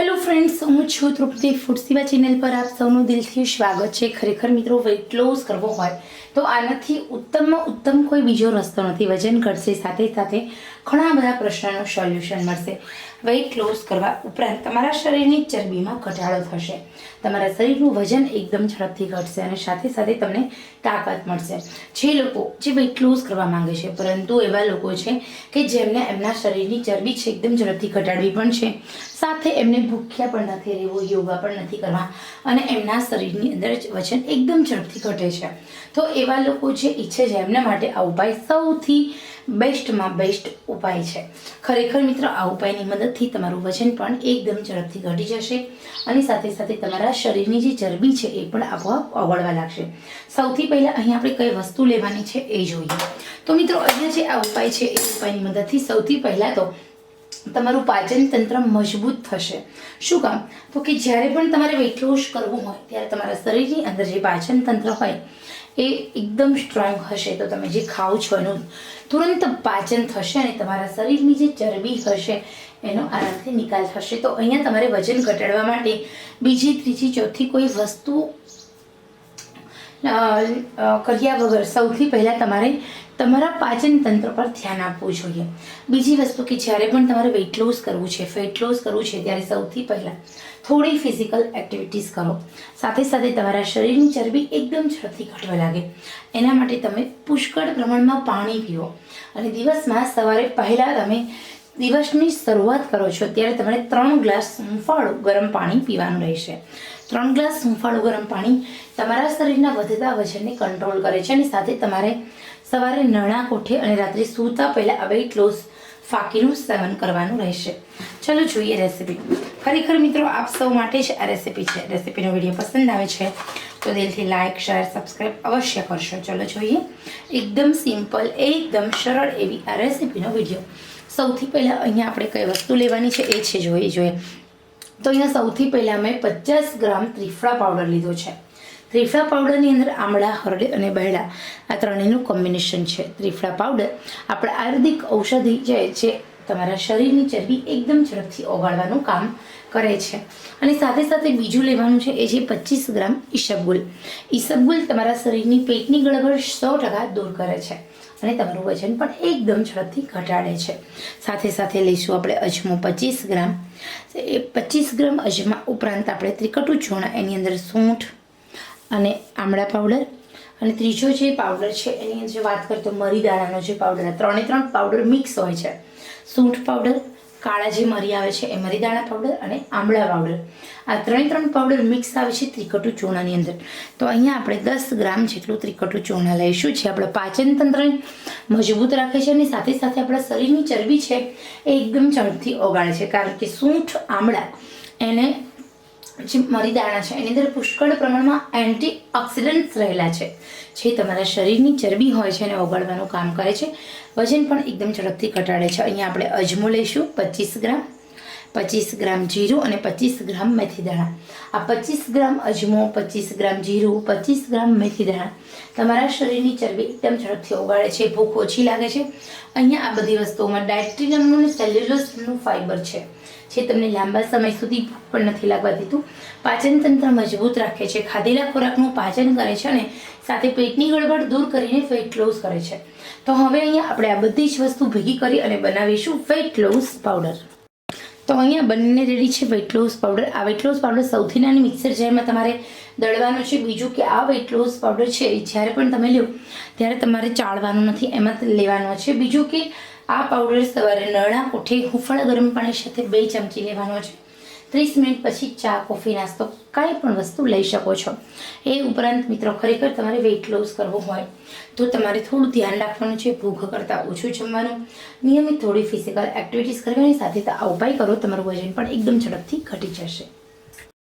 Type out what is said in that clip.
Hello friends હું છું તૃપ્તિ food સેવા ચેનલ પર આપ સૌનું દિલથી સ્વાગત છે. ખરેખર મિત્રો વેઇટ લોસ કરવો હોય તો આનાથી ઉત્તમમાં ઉત્તમ કોઈ બીજો રસ્તો નથી. વજન ઘટશે, સાથે સાથે ઘણા બધા પ્રશ્નોનું સોલ્યુશન મળશે. વેઇટ લોસ કરવા ઉપરાંત તમારા શરીરની ચરબીમાં ઘટાડો થશે. તમારા શરીરનું વજન એકદમ ઝડપથી ઘટશે અને સાથે સાથે તમને તાકાત મળશે. જે લોકો જે વેઇટ લોસ કરવા માંગે છે, પરંતુ એવા લોકો છે કે જેમને એમના શરીરની ચરબી છે એકદમ ઝડપથી ઘટાડવી પણ છે. સાથે એમને ભૂખ્યા પણ નથી રહેવું, યોગા પણ નથી કરવા અને એમના શરીરની અંદર જ વજન એકદમ ઝડપથી ઘટે છે. તો એવા લોકો જે ઈચ્છે છે એમના માટે આ ઉપાય સૌથી બેસ્ટમાં બેસ્ટ ઉપાય છે. ખરેખર મિત્રો, આ ઉપાયની મદદથી તમારું વજન પણ એકદમ ઝડપથી ઘટી જશે અને સાથે સાથે તમારા શરીરની જે ચરબી છે એ પણ આપોઆપ ઓગળવા લાગશે. સૌથી પહેલાં અહીં આપણે કઈ વસ્તુ લેવાની છે એ જોઈએ. તો મિત્રો, અહીંયા જે આ ઉપાય છે, એ ઉપાયની મદદથી સૌથી પહેલાં તો તમારું પાચન તંત્ર મજબૂત થશે. શું કામ? તો કે જ્યારે પણ તમારે વેઇટ લોસ કરવું હોય, ત્યારે તમારા શરીરની અંદર જે પાચન તંત્ર હોય એ એકદમ સ્ટ્રોંગ હશે. તો તમે જે ખાઓ છો એનું તુરંત પાચન થશે અને તમારા શરીરની જે ચરબી હશે, એનો આરામથી નિકાલ થશે. તો અહીંયા તમારે વજન ઘટાડવા માટે બીજી, ત્રીજી, ચોથી કોઈ વસ્તુ કર્યા વગર સૌથી પહેલાં તમારે તમારા પાચન તંત્ર પર ધ્યાન આપવું જોઈએ. બીજી વસ્તુ કે જ્યારે પણ તમારે વેઇટ લોસ કરવું છે ફેટ લોસ કરવું છે, ત્યારે સૌથી પહેલાં થોડી ફિઝિકલ એક્ટિવિટીઝ કરો. સાથે સાથે તમારા શરીરની ચરબી એકદમ ઝડપથી ઘટવા લાગે. એના માટે તમે પુષ્કળ પ્રમાણમાં પાણી પીવો અને દિવસમાં સવારે પહેલાં તમે દિવસની શરૂઆત કરો છો, ત્યારે તમારે ત્રણ ગ્લાસ હૂંફાળું ગરમ પાણી પીવાનું રહેશે. ત્રણ ગ્લાસ હૂંફાળું ગરમ પાણી તમારા શરીરના વધતા વજનને કંટ્રોલ કરે છે અને સાથે તમારે સવારે નાણાં કોઠે અને રાત્રે સૂતા પહેલાં વેઇટ લોસ ફાકીનું સેવન કરવાનું રહેશે. ચલો જોઈએ રેસીપી ખરેખર મિત્રો, આપ સૌ માટે જ આ રેસીપી છે. રેસીપીનો વીડિયો પસંદ આવે છે, તો દિલથી લાઇક શેર સબસ્ક્રાઈબ અવશ્ય કરશો. ચલો જોઈએ. એકદમ સિમ્પલ એકદમ સરળ એવી આ રેસીપીનો વીડિયો. સૌથી પહેલાં અહીંયા આપણે કઈ વસ્તુ લેવાની છે એ છે, જોઈએ જોઈએ. તો અહીંયા સૌથી પહેલાં મેં પચાસ ગ્રામ ત્રિફળા પાવડર લીધો છે. ત્રિફળા પાવડરની અંદર આમળા, હરડે અને બહેડા આ ત્રણેયનું કોમ્બિનેશન છે. ત્રિફળા પાવડર આપણા આયુર્વેદિક ઔષધિ જે છે, તમારા શરીરની ચરબી એકદમ ઝડપથી ઓગાળવાનું કામ કરે છે. અને સાથે સાથે બીજું લેવાનું છે એ છે પચીસ ગ્રામ ઈસબગુલ. ઈસબગુલ તમારા શરીરની પેટની ગળગળ સો ટકા દૂર કરે છે. અને તમારું વજન પણ એકદમ ઝડપથી ઘટાડે છે. સાથે સાથે લઈશું આપણે અજમો પચીસ ગ્રામ. એ પચીસ ગ્રામ અજમા ઉપરાંત આપણે ત્રિકટુ ચૂર્ણ, એની અંદર સૂંઠ અને આમળા પાવડર અને ત્રીજો જે પાવડર છે, એની અંદર વાત કરીએ તો મરી દાણાનો જે પાવડર ત્રણે ત્રણ પાવડર મિક્સ હોય છે. સૂંઠ પાવડર કાળા જે મરી આવે છે, એ મરી દાણા પાવડર અને આમળા પાવડર આ ત્રણે ત્રણ પાવડર મિક્સ આવે છે ત્રિકટું ચૂર્ણની અંદર. તો અહીંયા આપણે દસ ગ્રામ જેટલું ત્રિકટું ચૂર્ણ લઈશું, જે આપણા પાચન તંત્રને મજબૂત રાખે છે અને સાથે સાથે આપણા શરીરની ચરબી છે એ એકદમ ઝડપથી ઓગાળે છે. કારણ કે સૂંઠ આમળા એને જે મરી દાણા છે. એની અંદર પુષ્કળ પ્રમાણમાં એન્ટી ઓક્સિડન્ટ્સ રહેલા છે. જે તમારા શરીરની ચરબી હોય છે એને ઓગાળવાનું કામ કરે છે. વજન પણ એકદમ ઝડપથી ઘટાડે છે. અહીંયા આપણે અજમો લઈશું, પચીસ ગ્રામ. પચીસ ગ્રામ જીરું અને પચીસ ગ્રામ મેથી દાણા. આ પચીસ ગ્રામ અજમો, પચીસ ગ્રામ જીરું, પચીસ ગ્રામ મેથી દાણા. તમારા શરીરની ચરબી એકદમ ઝડપથી ઓગાળે છે, ભૂખ ઓછી લાગે છે. અહીંયા આ બધી વસ્તુઓમાં ડાયટ્રીનમનું અને સેલ્યુલોસનું ફાઇબર છે, જે તમને લાંબા સમય સુધી ભૂખ પણ નથી લાગવા દીધું પાચનતંત્ર મજબૂત રાખે છે, ખાધેલા ખોરાકનું પાચન કરે છે અને સાથે પેટની ગડબડ દૂર કરીને ફેટ લોસ કરે છે. તો હવે અહીંયા આપણે આ બધી જ વસ્તુ ભેગી કરી અને બનાવીશું ફેટ લોસ પાવડર તો અહીંયા બંને રેડી છે વેટ લોસ પાવડર આ વેટ લોસ પાવડર સૌથી નાની મિક્સર જારમાં તમારે દળવાનું છે. બીજું કે આ વેટ લોસ પાવડર છે જ્યારે પણ તમે લો ત્યારે તમારે ચાળવાનું નથી, એમાં લેવાનું છે. બીજું કે આ પાવડર સવારે નળા, કોઠે, હુંફાળા ગરમ પાણી સાથે બે ચમચી લેવાનો છે. ત્રીસ મિનિટ પછી ચા, કોફી, નાસ્તો કાંઈ પણ વસ્તુ લઈ શકો છો. એ ઉપરાંત મિત્રો ખરેખર તમારે વેઇટ લોસ કરવો હોય તો તમારે થોડું ધ્યાન રાખવાનું છે, ભૂખ કરતાં ઓછું જમવાનું. નિયમિત થોડી ફિઝિકલ એક્ટિવિટીઝ કરવાની સાથે આ ઉપાય કરો, તમારું વજન પણ એકદમ ઝડપથી ઘટી જશે.